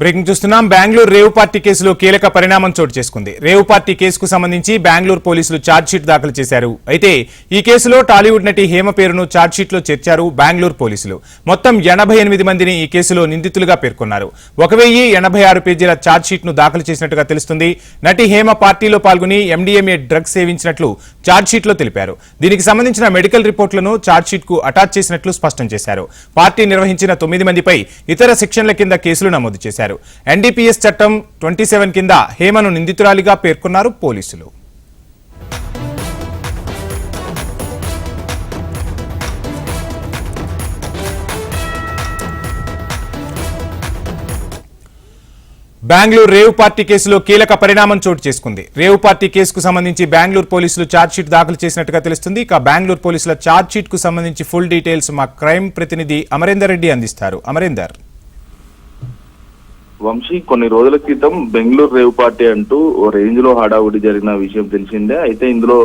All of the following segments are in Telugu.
బ్రేకింగ్ చూస్తున్నాం. బెంగళూరు రేవు పార్టీ కేసులో కీలక పరిణామం చోటు చేసుకుంది. రేవు పార్టీ కేసుకు సంబంధించి బెంగళూరు పోలీసులు ఛార్జ్షీట్ దాఖలు చేశారు. అయితే ఈ కేసులో టాలీవుడ్ నటి హేమ పేరును ఛార్జ్షీట్లో చేర్చారు బెంగళూరు పోలీసులు. మొత్తం ఎనభై ఎనిమిది మందిని ఈ కేసులో నిందితులుగా పేర్కొన్నారు. ఒక వెయ్యి ఎనభై ఆరు పేజీల ఛార్జ్షీట్ను దాఖలు చేసినట్టుగా తెలుస్తుంది. నటి హేమ పార్టీలో పాల్గొని ఎండీఎంఏ డ్రగ్స్ సేవించినట్లు ఛార్జ్షీట్లో తెలిపారు. దీనికి సంబంధించిన మెడికల్ రిపోర్టులను ఛార్జ్షీట్కు అటాచ్ చేసినట్లు స్పష్టం చేశారు. పార్టీ నిర్వహించిన తొమ్మిది మందిపై ఇతర సెక్షన్ల కింద కేసులు నమోదు చేశారు. ఎన్డీపీఎస్ చట్టం ట్వంటీ సెవెన్ కింద హేమను నిందితురాలిగా పేర్కొన్నారు పోలీసులు. బెంగళూరు రేవు పార్టీ కేసులో కీలక పరిణామం చోటు చేసుకుంది. రేవు పార్టీ కేసుకు సంబంధించి బెంగళూరు పోలీసులు ఛార్జ్షీట్ దాఖలు చేసినట్టుగా తెలుస్తుంది. ఇక బెంగళూరు పోలీసుల ఛార్జ్షీట్కు సంబంధించి ఫుల్ డీటెయిల్స్ మా క్రైమ్ ప్రతినిధి అమరేందర్ రెడ్డి అందిస్తారు. అమరేందర్. వంశీ కొన్ని రోజుల క్రితం బెంగళూరు రేవ్ పార్టీ అంటూ ఓ రేంజ్లో హడావుడి జరిగిన విషయం తెలిసిందే. అయితే ఇందులో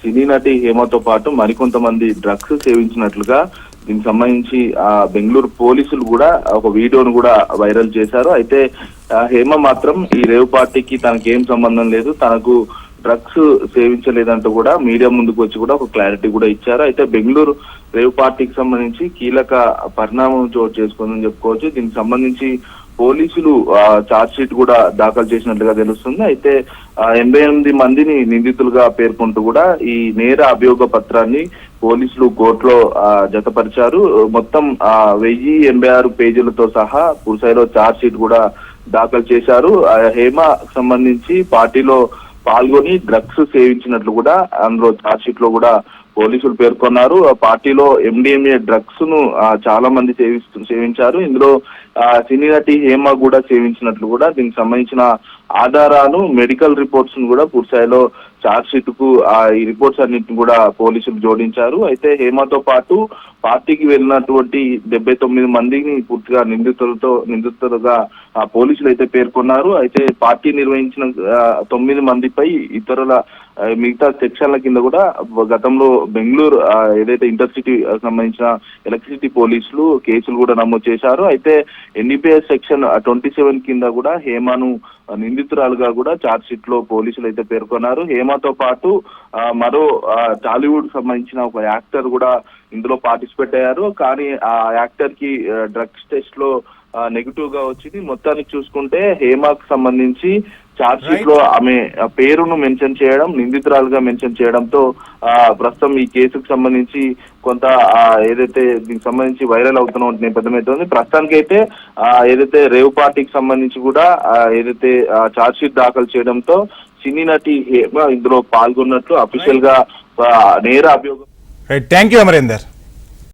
సినీ నటి హేమతో పాటు మరికొంతమంది డ్రగ్స్ సేవించినట్లుగా దీనికి సంబంధించి ఆ బెంగళూరు పోలీసులు కూడా ఒక వీడియోను కూడా వైరల్ చేశారు. అయితే హేమ మాత్రం ఈ రేవ్ పార్టీకి తనకేం సంబంధం లేదు తనకు డ్రగ్స్ సేవించలేదంటూ కూడా మీడియా ముందుకు వచ్చి కూడా ఒక క్లారిటీ కూడా ఇచ్చారు. అయితే బెంగళూరు రేవ్ పార్టీకి సంబంధించి కీలక పరిణామం చోటు చేసుకుందని చెప్పుకోవచ్చు. దీనికి సంబంధించి పోలీసులు చార్జ్ షీట్ కూడా దాఖలు చేసినట్లుగా తెలుస్తుంది. అయితే ఎనభై ఎనిమిది మందిని నిందితులుగా పేర్కొంటూ కూడా ఈ నేర అభియోగ పత్రాన్ని పోలీసులు కోర్టులో జతపరిచారు. మొత్తం వెయ్యి ఎనభై ఆరు పేజీలతో సహా పూర్తిస్థాయిలో చార్జ్ షీట్ కూడా దాఖలు చేశారు. ఆ, హేమ సంబంధించి పార్టీలో పాల్గొని డ్రగ్స్ సేవించినట్లు కూడా అందులో చార్జ్ షీట్లో కూడా పోలీసులు పేర్కొన్నారు. ఆ పార్టీలో ఎండిఎంఏ డ్రగ్స్ను చాలా మంది సేవిస్తు సేవించారు. ఇందులో ఆ, సినీ నటి హేమ కూడా సేవించినట్లు కూడా దీనికి సంబంధించిన ఆధారాలు మెడికల్ రిపోర్ట్స్ను కూడా పూర్తిస్థాయిలో చార్జ్ షీట్కు ఆ ఈ రిపోర్ట్స్ అన్నింటిని కూడా పోలీసులు జోడించారు. అయితే హేమతో పాటు పార్టీకి వెళ్ళినటువంటి డెబ్బై తొమ్మిది మందిని పూర్తిగా నిందితులతో నిందితులుగా ఆ పోలీసులు అయితే పేర్కొన్నారు. అయితే పార్టీ నిర్వహించిన తొమ్మిది మందిపై ఇతరుల మిగతా సెక్షన్ల కింద కూడా గతంలో బెంగళూరు ఏదైతే ఇంటర్సిటీ సంబంధించిన ఎలక్ట్రిసిటీ పోలీసులు కేసులు కూడా నమోదు చేశారు. అయితే ఎన్డీపీఎస్ సెక్షన్ ట్వంటీ సెవెన్ కింద కూడా హేమను నిందితురాలుగా కూడా చార్జ్ షీట్లో పోలీసులు అయితే పేర్కొన్నారు. హేమతో పాటు మరో టాలీవుడ్ సంబంధించిన ఒక యాక్టర్ కూడా ఇందులో పార్టిసిపేట్ అయ్యారు. కానీ ఆ యాక్టర్కి డ్రగ్స్ టెస్ట్లో నెగిటివ్గా వచ్చింది. మొత్తానికి చూసుకుంటే హేమకు సంబంధించి చార్జ్ షీట్లో ఆమె పేరును మెన్షన్ చేయడం నిందితురాలుగా మెన్షన్ చేయడంతో ఆ ప్రస్తుతం ఈ కేసుకు సంబంధించి కొంత ఏదైతే దీనికి సంబంధించి వైరల్ అవుతున్న నేపథ్యం అయితే ప్రస్తుతానికి అయితే ఆ, ఏదైతే రేవ్ పార్టీకి సంబంధించి కూడా ఏదైతే చార్జ్ షీట్ దాఖలు చేయడంతో సినీ నటి హేమ ఇందులో పాల్గొన్నట్లు అఫీషియల్గా నేర అభియోగం థ్యాంక్ యూ అమరేందర్.